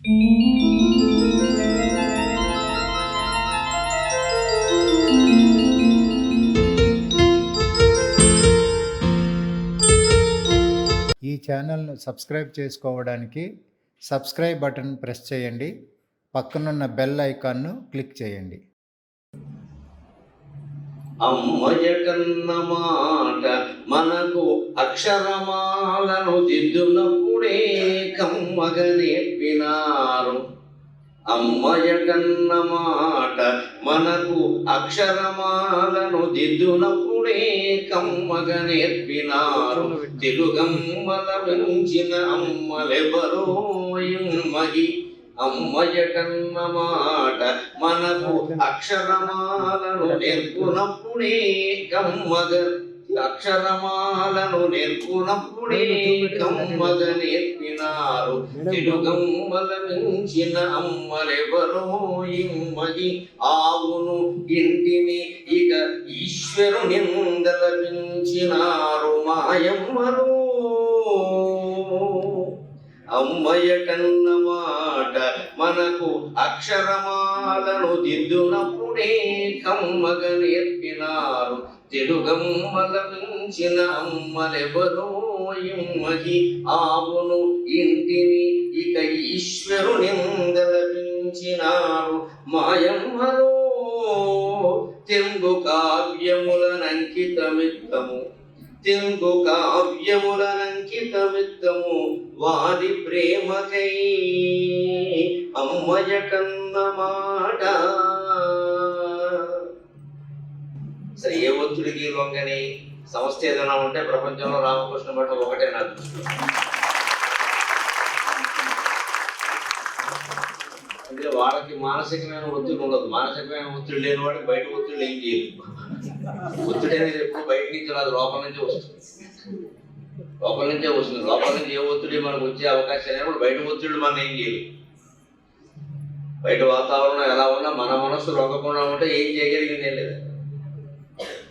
ఈ ఛానల్ను సబ్స్క్రైబ్ చేసుకోవడానికి సబ్స్క్రైబ్ బటన్ ప్రెస్ చేయండి. పక్కనున్న బెల్ ఐకాన్ను క్లిక్ చేయండి. అమ్మయకన్న మాట మనకు అక్షరమాలను దిద్దునప్పుడే కమ్మగ నేర్పినారు. అమ్మయకన్న మాట మనకు అక్షరమాలను దిద్దునప్పుడే కమ్మగ నేర్పినారు. తెలుగమ్మల పెంచిన అమ్మలెవరో మగి అమ్మయ్య కన్న మాట మనకు అక్షరమాలను నేర్పునప్పుడే గమ్మగ అక్షరమాలను నేర్పునప్పుడే గమ్మగ నేర్పినారు. తెలుగమ్మల మించిన అమ్మలెవరో ఇమ్మగి ఆవును ఇంటిని ఇక ఈశ్వరునిందల మించినారు. మాయమ్మలు అమ్మయ్య కన్న మాట మనకు అక్షరమాలను దిద్దునప్పుడే కమ్మగ నేర్పినారు. తెలుగమ్మల మించిన అమ్మలెవరో ఇమ్మహి ఆవును ఇంటిని ఇక ఈశ్వరునిందలపించినారు మాయమ్మలో తెలుగు కావ్యములనంకితమిత్తము తెంగు వారి ప్రేమకై. అమ్మయ కన్న మాట. సరే ఏ ఒత్తిడికి లొంగని సమస్య ఏదైనా ఉంటే ప్రపంచంలో రామకృష్ణ మఠం ఒకటే నా దృష్టిలో. వాళ్ళకి మానసికమైన ఒత్తిడి ఉండదు. మానసికమైన ఒత్తిడి లేని వాడికి బయట ఒత్తిడి ఏం చేయలేదు ఒత్తిడి అనేది ఎప్పుడు బయట నుంచి రాదు లోపల నుంచి వస్తుంది. లోపల నుంచే వస్తుంది. లోపల నుంచి ఏ ఒత్తిడి మనకు వచ్చే అవకాశం లేనప్పుడు బయట ఒత్తిడి మనం ఏం చేయలేదు బయట వాతావరణం ఎలా ఉన్నా మన మనస్సు రొక్కకుండా ఉంటే ఏం చేయగలిగింది లేదు.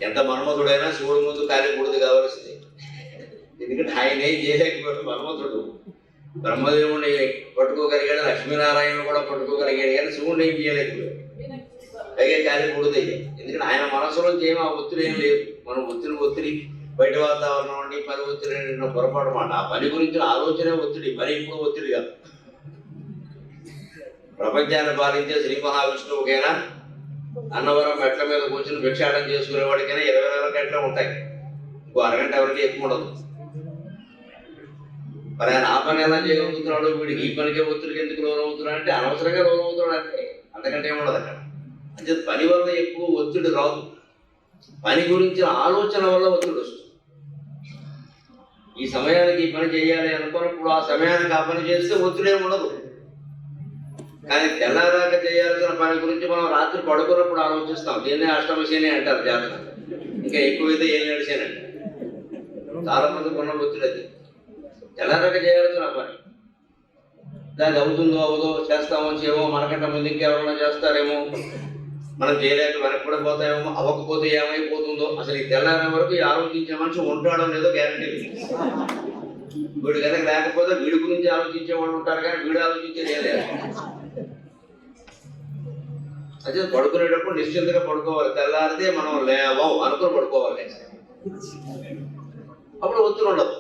ఎంత మన్మధుడైనా శివుడు ముందు కాలికూడదు కావాల్సింది. ఎందుకంటే ఆయన ఏం చేయలేకపోయాడు? మన్మధుడు. బ్రహ్మదేవుడిని పట్టుకోగలిగాడు లక్ష్మీనారాయణ కూడా పట్టుకోగలిగాడు కానీ శివుడిని ఏం చేయలేకపోయాడు. పైగా కాలికూడదు ఎందుకంటే ఆయన మనసులో ఏం ఆ ఒత్తిడి ఏం లేదు. మనం ఒత్తిడి ఒత్తిడి బయట వాతావరణం అండి పని ఒత్తిడి అంటే పొరపాటు మాట. ఆ పని గురించిన ఆలోచనే ఒత్తిడి పని ఎక్కువ ఒత్తిడి కాదు. ప్రపంచాన్ని పాలించే శ్రీ మహావిష్ణువుకైనా అన్నవరం మెట్ల మీద కూర్చుని భిక్షాటం చేసుకునేవాడికైనా ఇరవై నాలుగు గంటలు ఉంటాయి. ఇంకో అరగంట ఎవరికి ఎక్కువ ఉండదు. మరి ఆయన ఆ పని ఎలా చేయగలుగుతున్నాడు? వీడికి ఈ పనికే ఒత్తిడికి ఎందుకు లోన్ అవుతున్నాడు అంటే అనవసరంగా లోన్ అవుతున్నాడు అంటే అంతకంటే ఏముండదు అక్కడ. అంటే పని వల్ల ఎక్కువ ఒత్తిడి రాదు. పని గురించి ఆలోచన వల్ల ఒత్తిడి వస్తుంది. ఈ సమయానికి ఈ పని చేయాలి అనుకున్నప్పుడు ఆ సమయానికి ఆ పని చేస్తే ఒత్తిడి ఉండదు. కానీ తెల్లారాక చేయాల్సిన పని గురించి మనం రాత్రి పడుకున్నప్పుడు ఆలోచిస్తాం. దీన్నే అష్టమ శని అంటారు జాతర. ఇంకా ఎక్కువైతే ఏం నడిచాను చాలా మంది ఉన్న ఒత్తిడి తెల్లారాక చేయాల్సిన పని. దానికి అవుతుందో అవుదో చేస్తామో చేయమో మనకంటే ముందు ఇంకెవరైనా చేస్తారేమో. మనం చేయలేక వెనక్కి కూడా పోతాయేమో అవ్వకపోతే ఏమైపోతుందో అసలు ఈ తెల్లారే వరకు ఈ ఆలోచించే మనిషి ఉంటాడో లేదో గ్యారంటీ వీడు కనుక లేకపోతే వీడి గురించి ఆలోచించే వాళ్ళు ఉంటారు కానీ వీడు ఆలోచించేది ఏం లేదు. అదే పడుకునేటప్పుడు నిశ్చింతగా పడుకోవాలి. తెల్లారితే మనం లేవం అనుకుని పడుకోవాలి అప్పుడు ఒత్తిడి ఉండదు.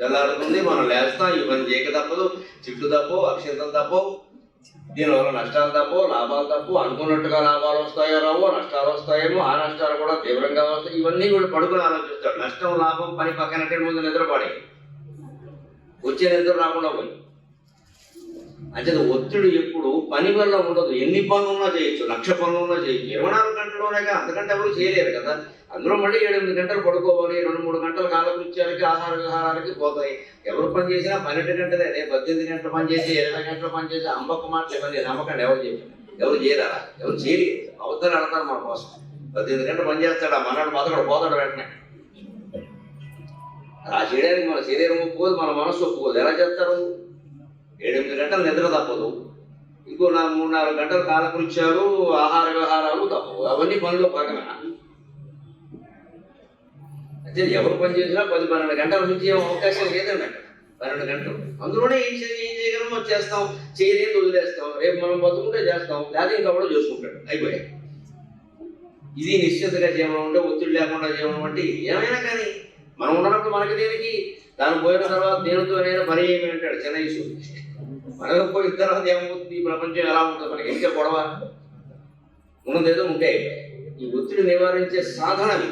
తెల్లారుతుంది మనం లేస్తాం ఇవన్నీ చేయక తప్పదు. చిట్టు తప్పో అక్షంతలు తప్పో దీనివల్ల నష్టాలు తప్పు లాభాలు తప్పు అనుకున్నట్టుగా లాభాలు వస్తాయో రావో నష్టాలు వస్తాయేమో ఆ నష్టాలు కూడా తీవ్రంగా వస్తాయి. ఇవన్నీ కూడా పడుకుని ఆలోచిస్తాడు. నష్టం లాభం పని పక్కనట్టే ముందు నిద్రపడే వచ్చే నిద్ర రాకుండా పోయి. అంటే ఒత్తిడి ఎప్పుడు పని వల్ల ఉండదు. ఎన్ని పనులున్నా చేయొచ్చు. లక్ష పనులున్నా చేయొచ్చు. ఇరవై నాలుగు గంటల్లోనే అంతకంటే ఎవరు చేయలేరు కదా. అందులో మళ్ళీ ఏడెనిమిది గంటలు పడుకోవాలి రెండు మూడు గంటలు కాలకృత్యాలకి ఆహార విహారాలకి పోతాయి. ఎవరు పని చేసినా పన్నెండు గంటలే అదే పద్దెనిమిది గంటలు పని చేసి ఇరవై గంటలు పని చేసి అమ్మక మాటలు ఇవన్నీ నమ్మకండి ఎవరు చెప్పారు. ఎవరు చేయరా? ఎవరు చేయలేదు అవతల అడతారు మన కోసం పద్దెనిమిది గంటలు పని చేస్తాడు? ఆ మనాడు బతకడు పోతాడు వెంటనే. అలా చేయడానికి మన శరీరం ఒప్పుకోదు మన మనసు ఒప్పుకోదు. ఎలా చేస్తారు? ఏడెనిమిది గంటలు నిద్ర తప్పదు. ఇంకో నా మూడు నాలుగు గంటలు కాలకృత్యాలు ఆహార వ్యవహారాలు తప్పవు. అవన్నీ పనిలో భాగమేనా అంటే ఎవరు పని చేసినా పది పన్నెండు గంటల నుంచి అవకాశం లేదండి. అక్కడ పన్నెండు గంటలు. అందులోనే ఏం చేయ ఏం చేయగలం చేస్తాం. చేయలేదు వదిలేస్తాం. రేపు మనం బతుకుంటే చేస్తాం. లేదా ఇంకా కూడా చూసుకుంటాడు. అయిపోయాయి. ఇది నిశ్చితంగా జీవనం ఉంటే ఒత్తిడి లేకుండా జీవనం అంటే ఏమైనా కానీ మనం ఉన్నప్పుడు మనకి దేనికి? దాని పోయిన తర్వాత దేనితోనైనా పని ఏమి అంటాడు చెన్నై మనం పోయిన తర్వాత ఏమవుతుంది? ఈ ప్రపంచం ఎలా ఉంటుంది మనకి ఇంకా గొడవ. ఉన్నదేదో ఉంటే ఈ ఒత్తిడి నివారించే సాధనవి